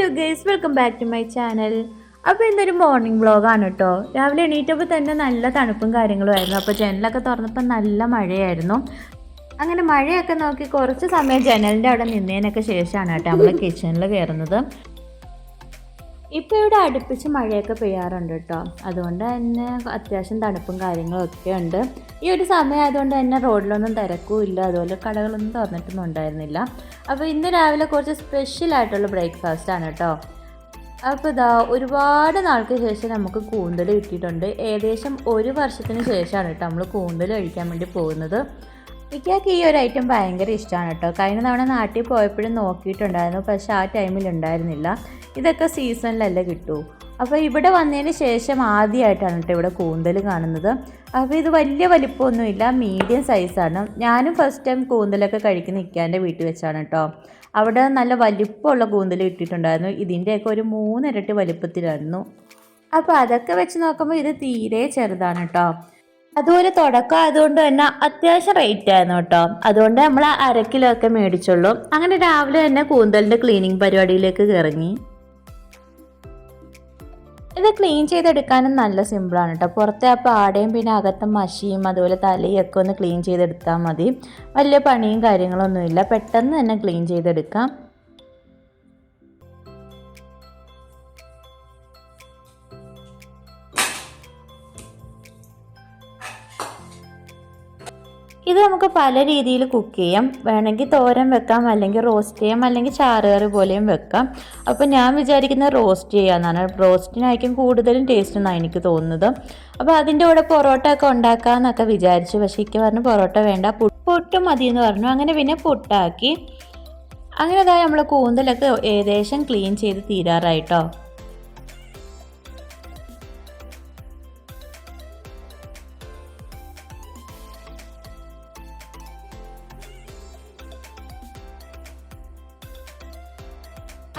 Hello guys welcome back to my channel അപ്പോൾ ഇന്നൊരു morning വ്ളോഗാണ് കേട്ടോ രാവിലെ എണീറ്റപ്പോൾ തന്നെ നല്ല തണുപ്പും കാര്യങ്ങളും ആയിരുന്നു. അപ്പോൾ ജനലൊക്കെ തുറന്നപ്പോൾ നല്ല മഴയായിരുന്നു. അങ്ങനെ മഴയൊക്കെ നോക്കി കുറച്ച് സമയം ജനലിന്റെ അവിടെ നിന്നതിനൊക്കെ ശേഷമാണ് കേട്ടോ നമ്മൾ കിച്ചണിൽ കയറുന്നത് ഇപ്പോൾ ഇവിടെ അടുപ്പിച്ച് മഴയൊക്കെ പെയ്യാറുണ്ട് കേട്ടോ. അതുകൊണ്ട് തന്നെ അത്യാവശ്യം തണുപ്പും കാര്യങ്ങളൊക്കെ ഉണ്ട്. ഈ ഒരു സമയം ആയതുകൊണ്ട് തന്നെ റോഡിലൊന്നും തിരക്കും ഇല്ല അതുപോലെ കടകളൊന്നും തുറന്നിട്ടൊന്നും ഉണ്ടായിരുന്നില്ല. അപ്പോൾ ഇന്ന് രാവിലെ കുറച്ച് സ്പെഷ്യൽ ആയിട്ടുള്ള ബ്രേക്ക്ഫാസ്റ്റ് ആണ് കേട്ടോ. അപ്പോൾ ഇതാ ഒരുപാട് നാൾക്ക് ശേഷം നമുക്ക് കൂന്തൽ കിട്ടിയിട്ടുണ്ട്. ഏകദേശം ഒരു വർഷത്തിന് ശേഷമാണ് കേട്ടോ നമ്മൾ കൂന്തൽ കഴിക്കാൻ വേണ്ടി പോകുന്നത്. ഇക്കാക്ക് ഈ ഒരു ഐറ്റം ഭയങ്കര ഇഷ്ടമാണ് കേട്ടോ കഴിഞ്ഞ തവണ നാട്ടിൽ പോയപ്പോഴും നോക്കിയിട്ടുണ്ടായിരുന്നു പക്ഷേ ആ ടൈമിൽ ഉണ്ടായിരുന്നില്ല. ഇതൊക്കെ സീസണിലല്ലേ കിട്ടൂ. അപ്പോൾ ഇവിടെ വന്നതിന് ശേഷം ആദ്യമായിട്ടാണ് കേട്ടോ ഇവിടെ കൂന്തൽ കാണുന്നത്. അപ്പോൾ ഇത് വലിയ വലിപ്പമൊന്നുമില്ല മീഡിയം സൈസാണ് ഞാനും ഫസ്റ്റ് ടൈം കൂന്തലൊക്കെ കഴിക്കുന്ന ഇക്കാന്റെ വീട്ടിൽ വെച്ചാണ് കേട്ടോ അവിടെ നല്ല വലിപ്പമുള്ള കൂന്തൽ കിട്ടിയിട്ടുണ്ടായിരുന്നു. ഇതിന്റെയൊക്കെ ഒരു മൂന്നിരട്ടി വലിപ്പത്തിലായിരുന്നു. അപ്പോൾ അതൊക്കെ വെച്ച് നോക്കുമ്പോൾ ഇത് തീരെ ചെറുതാണ് കേട്ടോ അതുപോലെ തുടക്കം ആയതുകൊണ്ട് തന്നെ അത്യാവശ്യം റേറ്റ് ആയിരുന്നു കേട്ടോ. അതുകൊണ്ട് നമ്മൾ അര കിലോ ഒക്കെ മേടിച്ചുള്ളൂ. അങ്ങനെ രാവിലെ തന്നെ കൂന്തലിന്റെ ക്ലീനിങ് പരിപാടിയിലേക്ക് ഇറങ്ങി ഇത് ക്ലീൻ ചെയ്തെടുക്കാനും നല്ല സിമ്പിളാണ് കേട്ടോ. പുറത്തെ ആ പാടയും പിന്നെ അകത്തെ മഷിയും അതുപോലെ തലയും ഒക്കെ ഒന്ന് ക്ലീൻ ചെയ്തെടുത്താൽ മതി. വലിയ പണിയും കാര്യങ്ങളൊന്നുമില്ല. പെട്ടെന്ന് തന്നെ ക്ലീൻ ചെയ്തെടുക്കാം. ഇത് നമുക്ക് പല രീതിയിൽ കുക്ക് ചെയ്യാം. വേണമെങ്കിൽ തോരൻ വെക്കാം അല്ലെങ്കിൽ റോസ്റ്റ് ചെയ്യാം അല്ലെങ്കിൽ ചാറുകറി പോലെയും വെക്കാം. അപ്പോൾ ഞാൻ വിചാരിക്കുന്നത് റോസ്റ്റ് ചെയ്യാമെന്നാണ് റോസ്റ്റിനായിരിക്കും കൂടുതലും ടേസ്റ്റ് എന്നാണ് എനിക്ക് തോന്നുന്നത്. അപ്പോൾ അതിന്റെ കൂടെ പൊറോട്ട ഒക്കെ ഉണ്ടാക്കാമെന്നൊക്കെ വിചാരിച്ചു. പക്ഷേ എനിക്ക് പറഞ്ഞു പൊറോട്ട വേണ്ട പുട്ട് മതി എന്ന് പറഞ്ഞു. അങ്ങനെ പിന്നെ പുട്ടാക്കി. അങ്ങനെ അതായത് നമ്മൾ കൂന്തലൊക്കെ ഏകദേശം ക്ലീൻ ചെയ്ത് തീരാറായിട്ടോ.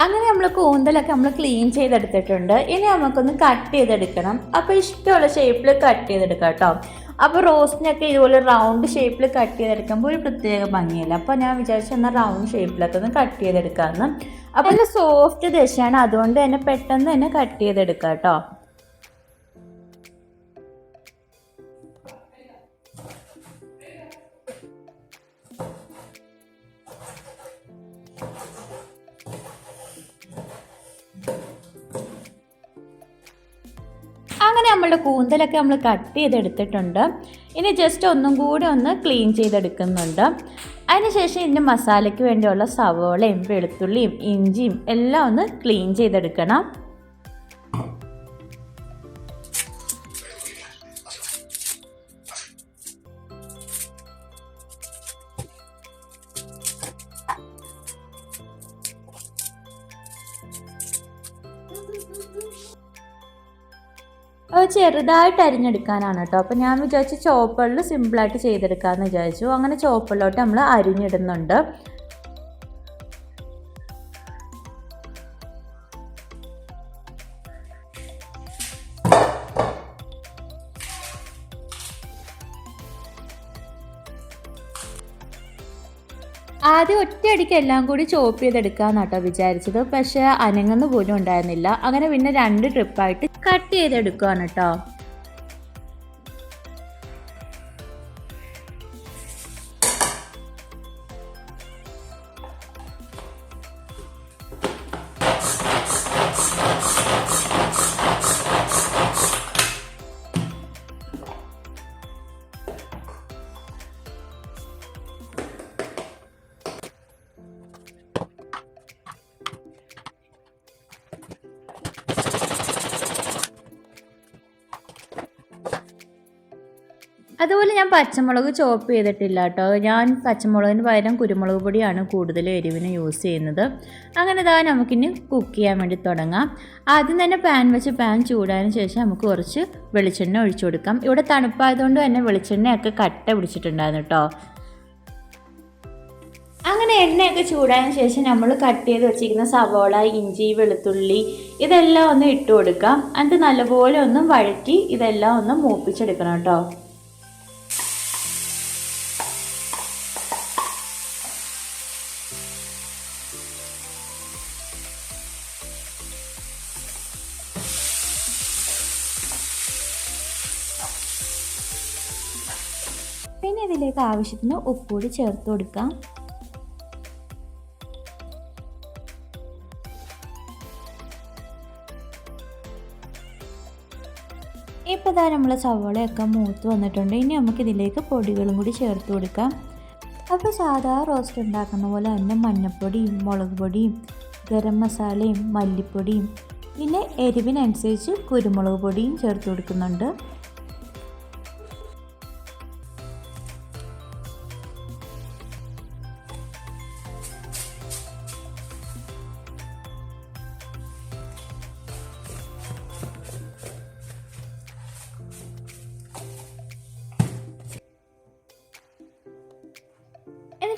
അങ്ങനെ നമ്മൾ കൂന്തലൊക്കെ നമ്മൾ ക്ലീൻ ചെയ്തെടുത്തിട്ടുണ്ട്. ഇനി നമുക്കൊന്ന് കട്ട് ചെയ്തെടുക്കണം. അപ്പോൾ ഇഷ്ടമുള്ള ഷേപ്പിൽ കട്ട് ചെയ്തെടുക്കാം കേട്ടോ. അപ്പോൾ റോസ്റ്റിനൊക്കെ ഇതുപോലെ റൗണ്ട് ഷേപ്പിൽ കട്ട് ചെയ്തെടുക്കുമ്പോൾ ഒരു പ്രത്യേക ഭംഗിയല്ല? അപ്പോൾ ഞാൻ വിചാരിച്ചു എന്നാൽ റൗണ്ട് ഷേപ്പിലൊക്കെ ഒന്ന് കട്ട് ചെയ്തെടുക്കാമെന്ന് അപ്പോൾ സോഫ്റ്റ് ദശയാണ്. അതുകൊണ്ട് തന്നെ പെട്ടെന്ന് തന്നെ കട്ട് ചെയ്തെടുക്കാം കേട്ടോ. നമ്മളുടെ കൂന്തലൊക്കെ നമ്മൾ കട്ട് ചെയ്തെടുത്തിട്ടുണ്ട്. ഇനി ജസ്റ്റ് ഒന്നും കൂടി ഒന്ന് ക്ലീൻ ചെയ്തെടുക്കുന്നുണ്ട്. അതിനുശേഷം ഇതിന്റെ മസാലയ്ക്ക് വേണ്ടിയുള്ള സവോളയും വെളുത്തുള്ളിയും ഇഞ്ചിയും എല്ലാം ഒന്ന് ക്ലീൻ ചെയ്തെടുക്കണം. അത് ചെറുതായിട്ട് അരിഞ്ഞെടുക്കാനാണ് കേട്ടോ. അപ്പോൾ ഞാൻ വിചാരിച്ചു ചോപ്പറിൽ സിമ്പിളായിട്ട് ചെയ്തെടുക്കാമെന്ന് വിചാരിച്ചു. അങ്ങനെ ചോപ്പറിലോട്ട് നമ്മൾ അരിഞ്ഞിടുന്നുണ്ട്. ആദ്യം ഒറ്റയടിക്ക് എല്ലാം കൂടി ചോപ്പ് ചെയ്തെടുക്കാമെന്നാട്ടോ വിചാരിച്ചത്. പക്ഷേ അനങ്ങുന്ന പോലും ഉണ്ടായിരുന്നില്ല. അങ്ങനെ പിന്നെ രണ്ട് ട്രിപ്പായിട്ട് കട്ട് ചെയ്തെടുക്കുകയാണ് കേട്ടോ. അതുപോലെ ഞാൻ പച്ചമുളക് ചോപ്പ് ചെയ്തിട്ടില്ല കേട്ടോ. ഞാൻ പച്ചമുളകിന് പകരം കുരുമുളക് പൊടിയാണ് കൂടുതൽ എരിവിന് യൂസ് ചെയ്യുന്നത്. അങ്ങനെ ഇതാ നമുക്കിനി കുക്ക് ചെയ്യാൻ വേണ്ടി തുടങ്ങാം. ആദ്യം തന്നെ പാൻ വെച്ച് പാൻ ചൂടായതിനു ശേഷം നമുക്ക് കുറച്ച് വെളിച്ചെണ്ണ ഒഴിച്ചു കൊടുക്കാം. ഇവിടെ തണുപ്പായതുകൊണ്ട് തന്നെ വെളിച്ചെണ്ണയൊക്കെ കട്ട പിടിച്ചിട്ടുണ്ടായിരുന്നു കേട്ടോ. അങ്ങനെ എണ്ണയൊക്കെ ചൂടായതിന് ശേഷം നമ്മൾ കട്ട് ചെയ്ത് വെച്ചിരിക്കുന്ന സവോള ഇഞ്ചി വെളുത്തുള്ളി ഇതെല്ലാം ഒന്ന് ഇട്ട് കൊടുക്കാം. എന്നിട്ട് നല്ലപോലെ ഒന്ന് വഴറ്റി ഇതെല്ലാം ഒന്ന് മൂപ്പിച്ചെടുക്കണം കേട്ടോ. ഇനി ഇതിലേക്ക് ആവശ്യത്തിന് ഉപ്പുകൂടി ചേർത്ത് കൊടുക്കാം? ഇപ്പോൾ ഇതാ നമ്മളെ സവോളയൊക്കെ മൂത്ത് വന്നിട്ടുണ്ട്. ഇനി നമുക്ക് ഇതിലേക്ക് പൊടികളും കൂടി ചേർത്ത് കൊടുക്കാം. അപ്പോൾ സാധാ റോസ്റ്റ് ഉണ്ടാക്കുന്ന പോലെ തന്നെ മഞ്ഞൾപ്പൊടിയും മുളക് പൊടിയും ഗരം മസാലയും മല്ലിപ്പൊടിയും പിന്നെ എരിവിനനുസരിച്ച് കുരുമുളക് പൊടിയും ചേർത്ത് കൊടുക്കുന്നുണ്ട്.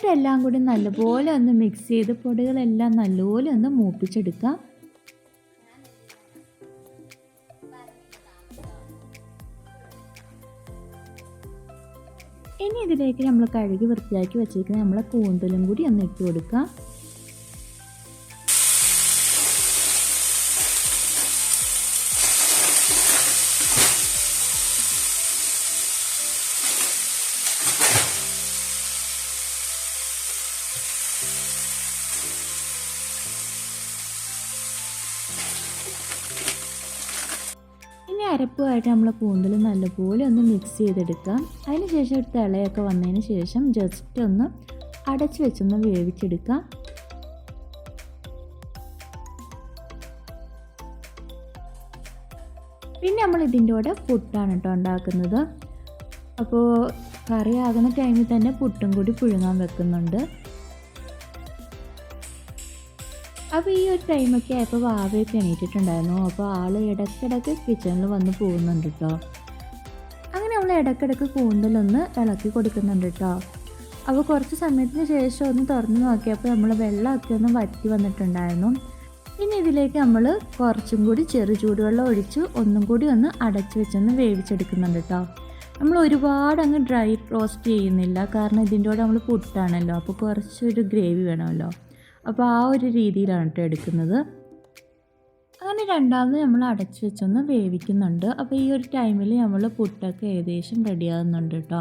എന്നിട്ട് കൂടി നല്ലപോലെ ഒന്ന് മിക്സ് ചെയ്ത് പൊടികളെല്ലാം നല്ലപോലെ ഒന്ന് മൂപ്പിച്ചെടുക്കാം ഇനി ഇതിലേക്ക് നമ്മൾ കഴുകി വൃത്തിയാക്കി വെച്ചേക്കുന്ന നമ്മളെ കൂന്തലും കൂടി ഒന്ന് ഇട്ട് കൊടുക്കാം അരപ്പുമായിട്ട് നമ്മൾ കൂന്തൽ നല്ലപോലെ ഒന്ന് മിക്സ് ചെയ്തെടുക്കാം. അതിന് ശേഷം ഒരു തിളയൊക്കെ വന്നതിന് ശേഷം ജസ്റ്റ് ഒന്ന് അടച്ചു വെച്ചൊന്ന് വേവിച്ചെടുക്കാം. പിന്നെ നമ്മൾ ഇതിന്റെ കൂടെ പുട്ടാണ് കേട്ടോ ഉണ്ടാക്കുന്നത്. അപ്പോൾ കറി ആകുന്ന ടൈമിൽ തന്നെ പുട്ടും കൂടി പുഴുങ്ങാൻ വെക്കുന്നുണ്ട്. അപ്പോൾ ഈ ഒരു ടൈമൊക്കെ ആയപ്പോൾ വാവയൊക്കെ എണീറ്റിട്ടുണ്ടായിരുന്നു. അപ്പോൾ ആൾ ഇടയ്ക്കിടയ്ക്ക് കിച്ചണിൽ വന്ന് പോകുന്നുണ്ട് കേട്ടോ അങ്ങനെ അവൾ ഇടയ്ക്കിടയ്ക്ക് കൂന്തലൊന്ന് ഇളക്കി കൊടുക്കുന്നുണ്ട് കേട്ടോ അപ്പോൾ കുറച്ച് സമയത്തിന് ശേഷം ഒന്ന് തുറന്ന് നോക്കിയപ്പോൾ നമ്മൾ വെള്ളമൊക്കെ ഒന്ന് വറ്റി വന്നിട്ടുണ്ടായിരുന്നു. ഇനി ഇതിലേക്ക് നമ്മൾ കുറച്ചും കൂടി ചെറു ചൂടുവെള്ളം ഒഴിച്ച് ഒന്നും കൂടി ഒന്ന് അടച്ചു വെച്ചൊന്ന് വേവിച്ചെടുക്കുന്നുണ്ട് കേട്ടോ നമ്മൾ ഒരുപാട് അങ്ങ് ഡ്രൈ റോസ്റ്റ് ചെയ്യുന്നില്ല. കാരണം ഇതിന്റെ കൂടെ നമ്മൾ പുട്ടാണല്ലോ. അപ്പോൾ കുറച്ചൊരു ഗ്രേവി വേണമല്ലോ. അപ്പോൾ ആ ഒരു രീതിയിലാണ് കേട്ടോ എടുക്കുന്നത്. അങ്ങനെ രണ്ടാമത് നമ്മൾ അടച്ചു വെച്ചൊന്ന് വേവിക്കുന്നുണ്ട്. അപ്പോൾ ഈ ഒരു ടൈമിൽ നമ്മൾ പുട്ടൊക്കെ ഏകദേശം റെഡിയാകുന്നുണ്ട് കേട്ടോ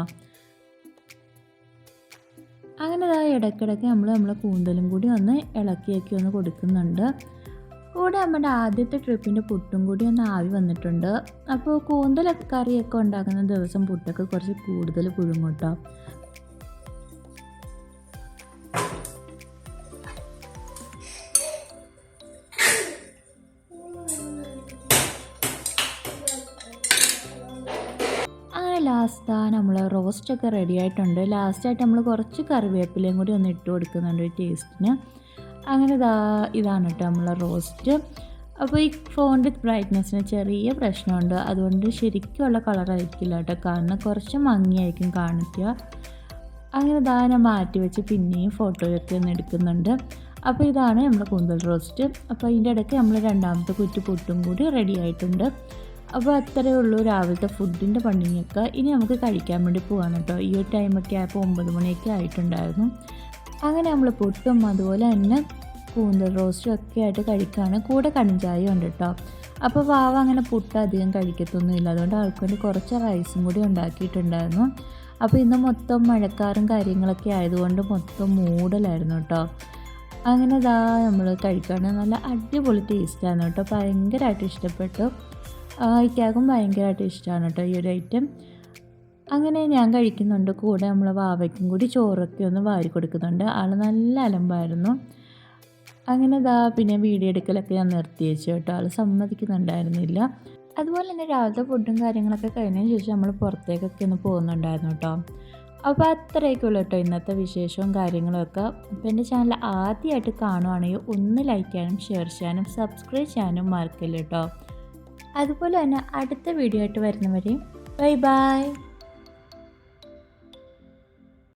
അങ്ങനെ ഇതാ ഇടയ്ക്കിടയ്ക്ക് നമ്മൾ നമ്മളെ കൂന്തലും കൂടി ഒന്ന് ഇളക്കിയൊക്കെ ഒന്ന് കൊടുക്കുന്നുണ്ട്. കൂടെ നമ്മുടെ ആദ്യത്തെ ട്രിപ്പിന്റെ പുട്ടും കൂടി ഒന്ന് ആവി വന്നിട്ടുണ്ട്. അപ്പോൾ കൂന്തൽ കറിയൊക്കെ ഉണ്ടാക്കുന്ന ദിവസം പുട്ടൊക്കെ കുറച്ച് കൂടുതൽ പുഴുങ്ങും കേട്ടോ റോസ്റ്റൊക്കെ റെഡി ആയിട്ടുണ്ട് ലാസ്റ്റായിട്ട് നമ്മൾ കുറച്ച് കറിവേപ്പിലയും കൂടി ഒന്ന് ഇട്ട് കൊടുക്കുന്നുണ്ട് ടേസ്റ്റിന് അങ്ങനെ ഇതാ ഇതാണ് കേട്ടോ നമ്മളെ റോസ്റ്റ്. അപ്പോൾ ഈ ഫോണിന്റെ ബ്രൈറ്റ്നെസ്സിന് ചെറിയ പ്രശ്നമുണ്ട്. അതുകൊണ്ട് ശരിക്കുള്ള കളറായിരിക്കില്ല കേട്ടോ കാരണം കുറച്ച് മങ്ങിയായിരിക്കും കാണിക്കുക. അങ്ങനെ ഇതാ ഞാൻ മാറ്റി വെച്ച് പിന്നെയും ഫോട്ടോയൊക്കെ ഒന്ന് എടുക്കുന്നുണ്ട്. അപ്പോൾ ഇതാണ് നമ്മുടെ കൂന്തൽ റോസ്റ്റ്. അപ്പോൾ അതിന്റെ ഇടയ്ക്ക് നമ്മൾ രണ്ടാമത്തെ കുറ്റി പൊട്ടും കൂടി റെഡി ആയിട്ടുണ്ട്. അപ്പോൾ അത്രയേ ഉള്ളൂ രാവിലത്തെ ഫുഡിന്റെ പണിയൊക്കെ. ഇനി നമുക്ക് കഴിക്കാൻ വേണ്ടി പോകാൻ കേട്ടോ ഈ ഒരു ടൈമൊക്കെ ആയപ്പോൾ ഒമ്പത് മണിയൊക്കെ ആയിട്ടുണ്ടായിരുന്നു. അങ്ങനെ നമ്മൾ പുട്ടും അതുപോലെ തന്നെ കൂന്തൽ റോസ്റ്റും ഒക്കെ ആയിട്ട് കഴിക്കുകയാണ് കൂടെ കണിഞ്ചായ ഉണ്ട് കേട്ടോ അപ്പോൾ വാവ അങ്ങനെ പുട്ട് അധികം കഴിക്കത്തൊന്നുമില്ല. അതുകൊണ്ട് ആൾക്ക് വേണ്ടി കുറച്ച് റൈസും കൂടി ഉണ്ടാക്കിയിട്ടുണ്ടായിരുന്നു. അപ്പോൾ ഇന്ന് മൊത്തം മഴക്കാറും കാര്യങ്ങളൊക്കെ ആയതുകൊണ്ട് മൊത്തം മൂടലായിരുന്നു കേട്ടോ അങ്ങനെ ഇതാ നമ്മൾ കഴിക്കുകയാണ് നല്ല അടിപൊളി ടേസ്റ്റ് ആയിരുന്നു കേട്ടോ ഭയങ്കരമായിട്ട് ഇഷ്ടപ്പെട്ടു. ഇക്കാക്കും ഭയങ്കരമായിട്ട് ഇഷ്ടമാണ് കേട്ടോ ഈ ഒരു ഐറ്റം അങ്ങനെ ഞാൻ കഴിക്കുന്നുണ്ട് കൂടെ നമ്മൾ വാവയ്ക്കും കൂടി ചോറൊക്കെ ഒന്ന് വാരി കൊടുക്കുന്നുണ്ട്. ആൾ നല്ല അലമ്പായിരുന്നു. അങ്ങനെ ഇതാ പിന്നെ വീഡിയോ എടുക്കലൊക്കെ ഞാൻ നിർത്തി വെച്ചു കേട്ടോ ആൾ സമ്മതിക്കുന്നുണ്ടായിരുന്നില്ല. അതുപോലെ തന്നെ രാവിലത്തെ ഫുഡും കാര്യങ്ങളൊക്കെ കഴിഞ്ഞതിന് ശേഷം നമ്മൾ പുറത്തേക്കൊക്കെ ഒന്ന് പോകുന്നുണ്ടായിരുന്നു കേട്ടോ. അപ്പോൾ അത്രയൊക്കെ ഉള്ളൂ കേട്ടോ ഇന്നത്തെ വിശേഷവും കാര്യങ്ങളൊക്കെ. അപ്പോൾ എന്റെ ചാനൽ ആദ്യമായിട്ട് കാണുവാണെങ്കിൽ ഒന്ന് ലൈക്ക് ചെയ്യാനും ഷെയർ ചെയ്യാനും സബ്സ്ക്രൈബ് ചെയ്യാനും മറക്കില്ല കേട്ടോ. അതുപോലെ തന്നെ അടുത്ത വീഡിയോ ആയിട്ട് വരുന്നവരെയും ബൈ ബൈ